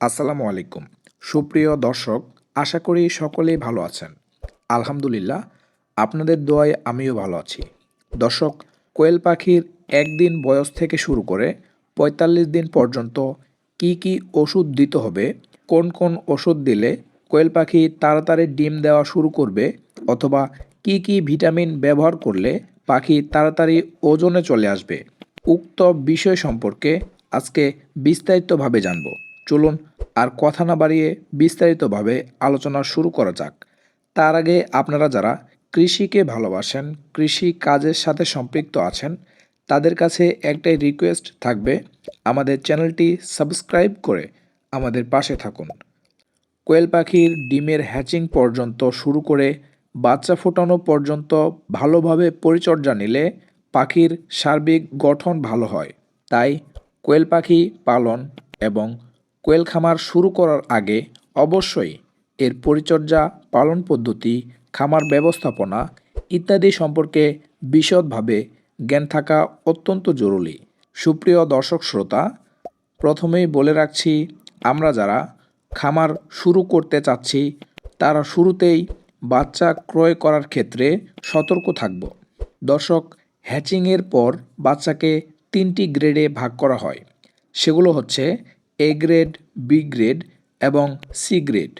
আসসালামু আলাইকুম। সুপ্রিয় দর্শক, আশা করি সকলেই ভালো আছেন। আলহামদুলিল্লাহ, আপনাদের দোয়ায় আমিও ভালো আছি। দর্শক, কোয়েল পাখির একদিন বয়স থেকে শুরু করে পঁয়তাল্লিশ দিন পর্যন্ত কি কি ওষুধ দিতে হবে, কোন কোন ওষুধ দিলে কোয়েল পাখি তাড়াতাড়ি ডিম দেওয়া শুরু করবে, অথবা কি কি ভিটামিন ব্যবহার করলে পাখি তাড়াতাড়ি ওজনে চলে আসবে, উক্ত বিষয় সম্পর্কে আজকে বিস্তারিতভাবে জানব। চলুন আর কথা না বাড়িয়ে বিস্তারিতভাবে আলোচনা শুরু করা যাক। তার আগে আপনারা যারা কৃষিকে ভালোবাসেন, কৃষি কাজের সাথে সম্পৃক্ত আছেন, তাদের কাছে একটাই রিকোয়েস্ট থাকবে, আমাদের চ্যানেলটি সাবস্ক্রাইব করে আমাদের পাশে থাকুন। কোয়েল পাখির ডিমের হ্যাচিং পর্যন্ত শুরু করে বাচ্চা ফোটানো পর্যন্ত ভালোভাবে পরিচর্যা নিলে পাখির সার্বিক গঠন ভালো হয়। তাই কোয়েল পাখি পালন এবং কোয়েল খামার শুরু করার আগে অবশ্যই এর পরিচর্যা, পালন পদ্ধতি, খামার ব্যবস্থাপনা ইত্যাদি সম্পর্কে বিশদভাবে জ্ঞান থাকা অত্যন্ত জরুরি। সুপ্রিয় দর্শক শ্রোতা, প্রথমেই বলে রাখছি, আমরা যারা খামার শুরু করতে চাচ্ছি, তারা শুরুতেই বাচ্চা ক্রয় করার ক্ষেত্রে সতর্ক থাকব। দর্শক, হ্যাচিংয়ের পর বাচ্চাকে তিনটি গ্রেডে ভাগ করা হয়। সেগুলো হচ্ছে এ গ্রেড বি গ্রেড এবং সি গ্রেড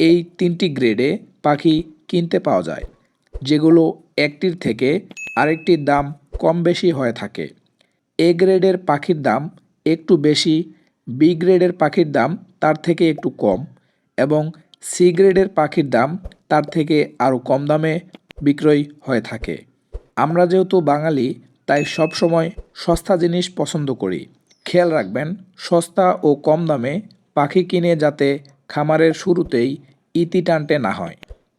এই তিনটি গ্রেডে পাখি কিনতে পাওয়া যায়, যেগুলো একটির থেকে আরেকটির দাম কম বেশি হয়ে থাকে। এ গ্রেডের পাখির দাম একটু বেশি বি গ্রেডের পাখির দাম তার থেকে একটু কম এবং সি গ্রেডের পাখির দাম তার থেকে আরও কম দামে বিক্রয় হয়ে থাকে। আমরা যেহেতু বাঙালি, তাই সবসময় সস্তা জিনিস পছন্দ করি। খেয়াল রাখবেন, সস্তা ও কম দামে পাখি কিনে যাতে খামারের শুরুতেই ইতি টানতে না হয়।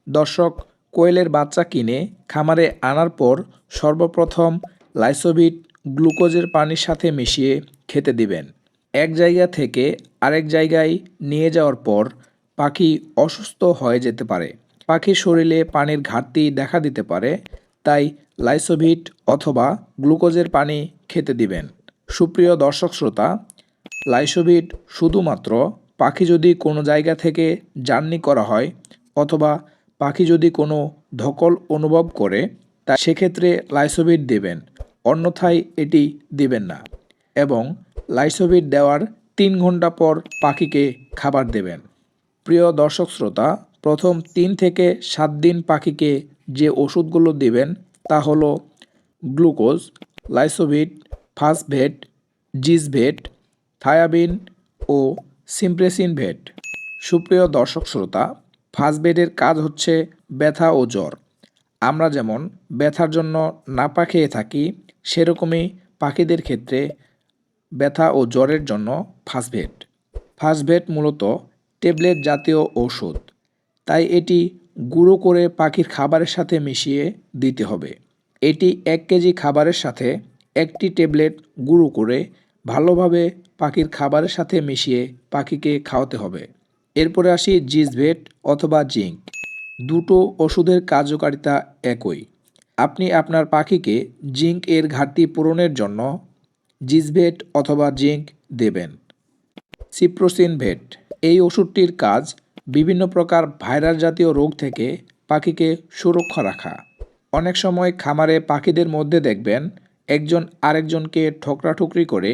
দর্শক, কোয়েলের বাচ্চা কিনে খামারে আনার পর সর্বপ্রথম লাইসোভিট গ্লুকোজের পানির সাথে মিশিয়ে খেতে দিবেন। এক জায়গা থেকে আরেক জায়গায় নিয়ে যাওয়ার পর পাখি অসুস্থ হয়ে যেতে পারে। পাখির শরীরে পানির ঘাটতি দেখা দিতে পারে, তাই লাইসোভিট অথবা গ্লুকোজের পানি খেতে দিবেন। সুপ্রিয় দর্শক শ্রোতা লাইসোভিট শুধুমাত্র পাখি যদি কোনো জায়গা থেকে জার্নি করা হয় অথবা পাখি যদি কোনো ধকল অনুভব করে, তা সেক্ষেত্রে লাইসোভিট দেবেন, অন্যথায় এটি দিবেন না এবং লাইসোভিট দেওয়ার তিন ঘণ্টা পর পাখিকে খাবার দেবেন। প্রিয় দর্শক শ্রোতা, প্রথম তিন থেকে সাত দিন পাখিকে যে ওষুধগুলো দিবেন তা হলো গ্লুকোজ লাইসোভিট ফাসভেট জিসভেট থায়াবিন ও সিমপ্রেসিন ভেট। সুপ্রিয় দর্শক শ্রোতা ফাসভেটের কাজ হচ্ছে ব্যথা ও জ্বর। আমরা যেমন ব্যথার জন্য নাপা খেয়ে থাকি, সেরকমই পাখিদের ক্ষেত্রে ব্যথা ও জ্বরের জন্য ফাসভেট ফাসভেট মূলত ট্যাবলেট জাতীয় ঔষধ। তাই এটি গুঁড়ো করে পাখির খাবারের সাথে মিশিয়ে দিতে হবে। এটি এক কেজি খাবারের সাথে একটি ট্যাবলেট গুঁড়ো করে ভালোভাবে পাখির খাবারের সাথে মিশিয়ে পাখিকে খাওয়াতে হবে। এরপরে আসি জিজভেট অথবা জিঙ্ক। দুটো ওষুধের কার্যকারিতা একই। আপনি আপনার পাখিকে জিঙ্ক এর ঘাটতি পূরণের জন্য জিসভেট অথবা জিঙ্ক দেবেন। Ciprocin vet. এই ওষুধটির কাজ বিভিন্ন প্রকার ভাইরাস জাতীয় রোগ থেকে পাখিকে সুরক্ষা রাখা। অনেক সময় খামারে পাখিদের মধ্যে দেখবেন একজন আরেকজনকে ঠোকরাঠুকরি করে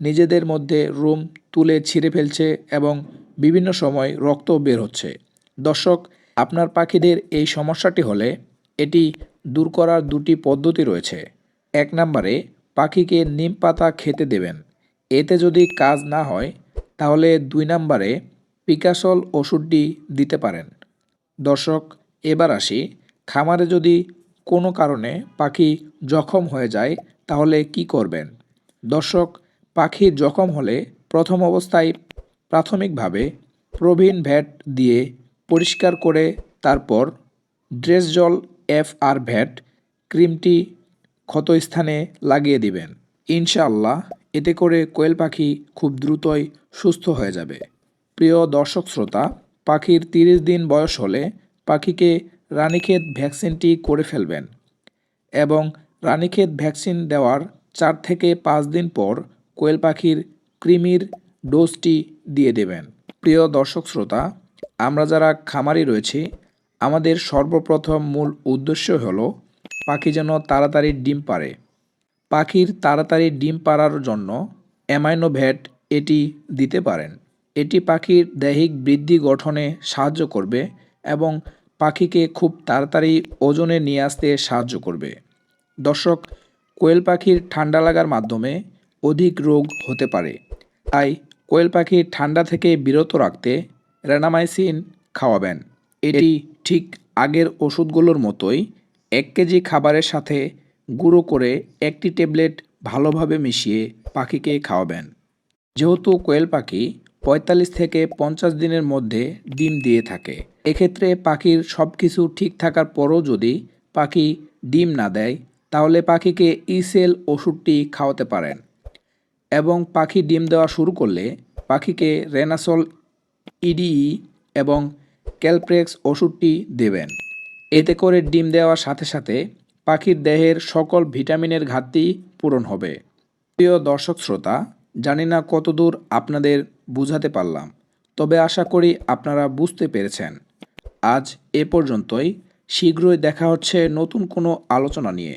নিজেদের মধ্যে রুম তুলে ছিঁড়ে ফেলছে এবং বিভিন্ন সময় রক্ত বের হচ্ছে। দর্শক, আপনার পাখিদের এই সমস্যাটি হলে এটি দূর করার দুটি পদ্ধতি রয়েছে। এক নম্বরে, পাখিকে নিম পাতা খেতে দেবেন। এতে যদি কাজ না হয়, তাহলে দুই নম্বরে, পিকাসল ওষুধটি দিতে পারেন। দর্শক, এবার আসি। খামারে যদি কোনো কারণে পাখি জখম হয়ে যায় তাহলে কি করবেন? দর্শক, পাখি জখম হলে প্রথম অবস্থায় প্রাথমিকভাবে প্রবীণ ভ্যাট দিয়ে পরিষ্কার করে তারপর ড্রেস জল এফ আর ভ্যাট ক্রিমটি ক্ষতস্থানে লাগিয়ে দিবেন। ইনশাআল্লাহ, এতে করে কোয়েল পাখি খুব দ্রুতই সুস্থ হয়ে যাবে। প্রিয় দর্শক শ্রোতা, পাখির তিরিশ দিন বয়স হলে পাখিকে রানীক্ষেত ভ্যাকসিনটি করে ফেলবেন এবং রানীক্ষেত ভ্যাকসিন দেওয়ার চার থেকে পাঁচ দিন পর কোয়েল পাখির কৃমির ডোজটি দিয়ে দেবেন। প্রিয় দর্শক শ্রোতা, আমরা যারা খামারি রয়েছি, আমাদের সর্বপ্রথম মূল উদ্দেশ্য হল পাখি যেন তাড়াতাড়ি ডিম পারে পাখির তাড়াতাড়ি ডিম পাড়ার জন্য অ্যামাইনো ভ্যাট এটি দিতে পারেন। এটি পাখির দৈহিক বৃদ্ধি গঠনে সাহায্য করবে এবং পাখিকে খুব তাড়াতাড়ি ওজনে নিয়ে আসতে সাহায্য করবে। দর্শক, কোয়েল পাখির ঠান্ডা লাগার মাধ্যমে অধিক রোগ হতে পারে। তাই কোয়েল পাখির ঠান্ডা থেকে বিরত রাখতে রেনামাইসিন খাওয়াবেন। এটি ঠিক আগের ওষুধগুলোর মতোই এক কেজি খাবারের সাথে গুঁড়ো করে একটি ট্যাবলেট ভালোভাবে মিশিয়ে পাখিকে খাওয়াবেন। যেহেতু কোয়েল পাখি পঁয়তাল্লিশ থেকে পঞ্চাশ দিনের মধ্যে ডিম দিয়ে থাকে, এক্ষেত্রে পাখির সব কিছু ঠিক থাকার পরও যদি পাখি ডিম না দেয় তাহলে পাখিকে ইসেল ওষুধটি খাওয়াতে পারেন। এবং পাখি ডিম দেওয়া শুরু করলে পাখিকে রেনাসল ইডিই এবং ক্যালপ্রেক্স ওষুধটি দেবেন। এতে করে ডিম দেওয়ার সাথে সাথে পাখির দেহের সকল ভিটামিনের ঘাটতি পূরণ হবে। প্রিয় দর্শক শ্রোতা, জানি না কতদূর আপনাদের বুঝাতে পারলাম, তবে আশা করি আপনারা বুঝতে পেরেছেন। আজ এ পর্যন্তই। শীঘ্রই দেখা হচ্ছে নতুন কোনো আলোচনা নিয়ে।